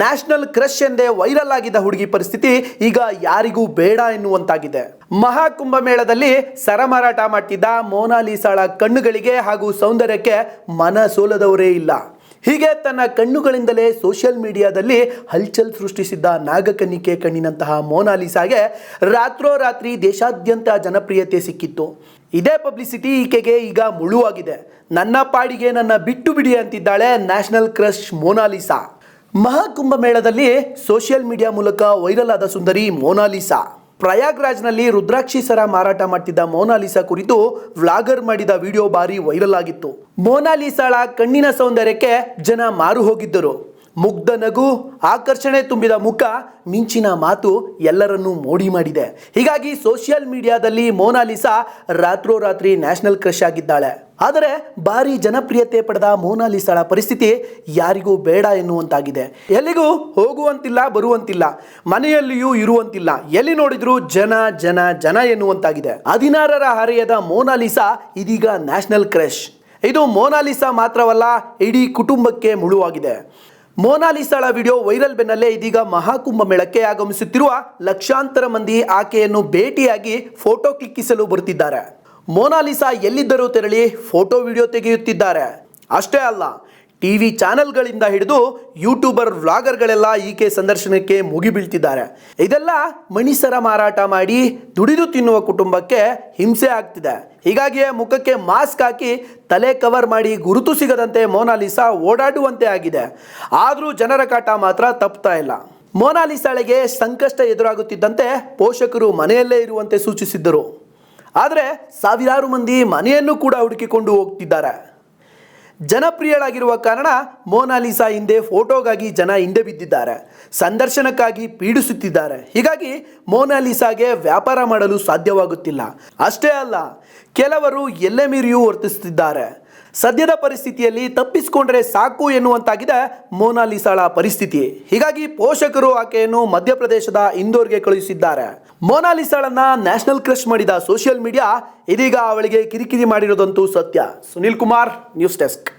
National crush ಎಂದೇ viral ಆಗಿದ್ದ ಹುಡುಗಿ ಪರಿಸ್ಥಿತಿ ಈಗ ಯಾರಿಗೂ ಬೇಡ ಎನ್ನುವಂತಾಗಿದೆ. ಮಹಾಕುಂಭ ಮೇಳದಲ್ಲಿ ಸರಮಾರಾಟ ಮಾಡ್ತಿದ್ದ ಮೋನಾಲಿಸಾಳ ಕಣ್ಣುಗಳಿಗೆ ಹಾಗೂ ಸೌಂದರ್ಯಕ್ಕೆ ಮನ ಸೋಲದವರೇ ಇಲ್ಲ. ಹೀಗೆ ತನ್ನ ಕಣ್ಣುಗಳಿಂದಲೇ ಸೋಷಿಯಲ್ ಮೀಡಿಯಾದಲ್ಲಿ ಹಲ್ಚಲ್ ಸೃಷ್ಟಿಸಿದ್ದ ನಾಗಕನ್ನಿಕೆ ಕಣ್ಣಿನಂತಹ ಮೋನಾಲಿಸಾಗೆ ರಾತ್ರೋರಾತ್ರಿ ದೇಶಾದ್ಯಂತ ಜನಪ್ರಿಯತೆ ಸಿಕ್ಕಿತ್ತು. ಇದೇ ಪಬ್ಲಿಸಿಟಿ ಈಕೆಗೆ ಈಗ ಮುಳುವಾಗಿದೆ. ನನ್ನ ಪಾಡಿಗೆ ನನ್ನ ಬಿಟ್ಟು ಬಿಡಿ ಅಂತಿದ್ದಾಳೆ ನ್ಯಾಷನಲ್ ಕ್ರಶ್ ಮೋನಾಲಿಸಾ ಮಹಾಕುಂಭ ಮೇಳದಲ್ಲಿ ಸೋಷಿಯಲ್ ಮೀಡಿಯಾ ಮೂಲಕ ವೈರಲ್ ಆದ ಸುಂದರಿ ಮೋನಾಲಿಸಾ ಪ್ರಯಾಗ್ರಾಜ್ನಲ್ಲಿ ರುದ್ರಾಕ್ಷಿ ಸರ ಮಾರಾಟ ಮಾಡ್ತಿದ್ದ ಮೋನಾಲಿಸಾ ಕುರಿತು ವ್ಲಾಗರ್ ಮಾಡಿದ ವಿಡಿಯೋ ಬಾರಿ ವೈರಲ್ ಆಗಿತ್ತು. ಮೋನಾಲಿಸಾಳ ಕಣ್ಣಿನ ಸೌಂದರ್ಯಕ್ಕೆ ಜನ ಮಾರು ಹೋಗಿದ್ದರು. ಮುಗ್ಧ ನಗು, ಆಕರ್ಷಣೆ ತುಂಬಿದ ಮುಖ, ಮಿಂಚಿನ ಮಾತು ಎಲ್ಲರನ್ನೂ ಮೋಡಿ ಮಾಡಿದೆ. ಹೀಗಾಗಿ ಸೋಷಿಯಲ್ ಮೀಡಿಯಾದಲ್ಲಿ ಮೋನಾಲಿಸಾ ರಾತ್ರೋರಾತ್ರಿ ನ್ಯಾಷನಲ್ ಕ್ರಶ್ ಆಗಿದ್ದಾಳೆ. ಆದರೆ ಭಾರಿ ಜನಪ್ರಿಯತೆ ಪಡೆದ ಮೋನಾಲಿಸಾಳ ಪರಿಸ್ಥಿತಿ ಯಾರಿಗೂ ಬೇಡ ಎನ್ನುವಂತಾಗಿದೆ. ಎಲ್ಲಿಗೂ ಹೋಗುವಂತಿಲ್ಲ, ಬರುವಂತಿಲ್ಲ, ಮನೆಯಲ್ಲಿಯೂ ಇರುವಂತಿಲ್ಲ, ಎಲ್ಲಿ ನೋಡಿದ್ರು ಜನ ಜನ ಜನ ಎನ್ನುವಂತಾಗಿದೆ. ಹದಿನಾರರ ಹರೆಯದ ಮೋನಾಲಿಸಾ ಇದೀಗ ನ್ಯಾಷನಲ್ ಕ್ರಶ್. ಇದು ಮೋನಾಲಿಸಾ ಮಾತ್ರವಲ್ಲ, ಇಡೀ ಕುಟುಂಬಕ್ಕೆ ಮುಳುವಾಗಿದೆ. ಮೋನಾಲಿಸಾಳ ವಿಡಿಯೋ ವೈರಲ್ ಬೆನ್ನಲ್ಲೇ ಇದೀಗ ಮಹಾಕುಂಭ ಮೇಳಕ್ಕೆ ಆಗಮಿಸುತ್ತಿರುವ ಲಕ್ಷಾಂತರ ಮಂದಿ ಆಕೆಯನ್ನು ಭೇಟಿಯಾಗಿ ಫೋಟೋ ಕ್ಲಿಕ್ಕಿಸಲು ಬರುತ್ತಿದ್ದಾರೆ ಮೋನಾಲಿಸಾ ಎಲ್ಲಿದ್ದರೂ ತೆರಳಿ ಫೋಟೋ ವಿಡಿಯೋ ತೆಗೆಯುತ್ತಿದ್ದಾರೆ. ಅಷ್ಟೇ ಅಲ್ಲ ಟಿವಿ ಚಾನೆಲ್ಗಳಿಂದ ಹಿಡಿದು ಯೂಟ್ಯೂಬರ್, ವ್ಲಾಗರ್ಗಳೆಲ್ಲ ಈಕೆ ಸಂದರ್ಶನಕ್ಕೆ ಮುಗಿಬೀಳ್ತಿದ್ದಾರೆ. ಇದೆಲ್ಲ ಮಣಿಸರ ಮಾರಾಟ ಮಾಡಿ ದುಡಿದು ತಿನ್ನುವ ಕುಟುಂಬಕ್ಕೆ ಹಿಂಸೆ ಆಗ್ತಿದೆ. ಹೀಗಾಗಿಯೇ ಮುಖಕ್ಕೆ ಮಾಸ್ಕ್ ಹಾಕಿ ತಲೆ ಕವರ್ ಮಾಡಿ ಗುರುತು ಸಿಗದಂತೆ ಮೋನಾಲಿಸಾ ಓಡಾಡುವಂತೆ ಆಗಿದೆ. ಆದರೂ ಜನರ ಕಾಟ ಮಾತ್ರ ತಪ್ತಾ ಇಲ್ಲ. ಮೋನಾಲಿಸಾಳಿಗೆ ಸಂಕಷ್ಟ ಎದುರಾಗುತ್ತಿದ್ದಂತೆ ಪೋಷಕರು ಮನೆಯಲ್ಲೇ ಇರುವಂತೆ ಸೂಚಿಸಿದ್ದರು. ಆದರೆ ಸಾವಿರಾರು ಮಂದಿ ಮನೆಯನ್ನು ಕೂಡ ಹುಡುಕಿಕೊಂಡು ಹೋಗ್ತಿದ್ದಾರೆ. ಜನಪ್ರಿಯಳಾಗಿರುವ ಕಾರಣ ಮೋನಾಲಿಸಾ ಹಿಂದೆ ಫೋಟೋಗಾಗಿ ಜನ ಹಿಂದೆ ಬಿದ್ದಿದ್ದಾರೆ. ಸಂದರ್ಶನಕ್ಕಾಗಿ ಪೀಡಿಸುತ್ತಿದ್ದಾರೆ. ಹೀಗಾಗಿ ಮೋನಾಲಿಸಾಗೆ ವ್ಯಾಪಾರ ಮಾಡಲು ಸಾಧ್ಯವಾಗುತ್ತಿಲ್ಲ. ಅಷ್ಟೇ ಅಲ್ಲ, ಕೆಲವರು ಎಲ್ಲೆ ಮೀರಿಯೂ ವರ್ತಿಸುತ್ತಿದ್ದಾರೆ. ಸದ್ಯದ ಪರಿಸ್ಥಿತಿಯಲ್ಲಿ ತಪ್ಪಿಸಿಕೊಂಡ್ರೆ ಸಾಕು ಎನ್ನುವಂತಾಗಿದೆ ಮೋನಾಲಿಸಾಳ ಪರಿಸ್ಥಿತಿ. ಹೀಗಾಗಿ ಪೋಷಕರು ಆಕೆಯನ್ನು ಮಧ್ಯಪ್ರದೇಶದ ಇಂದೋರ್ಗೆ ಕಳುಹಿಸಿದ್ದಾರೆ. ಮೋನಾಲಿಸಾಳನ್ನ ನ್ಯಾಷನಲ್ ಕ್ರಶ್ ಮಾಡಿದ ಸೋಷಿಯಲ್ ಮೀಡಿಯಾ ಇದೀಗ ಅವಳಿಗೆ ಕಿರಿಕಿರಿ ಮಾಡಿರೋದಂತೂ ಸತ್ಯ. Sunil Kumar, news desk.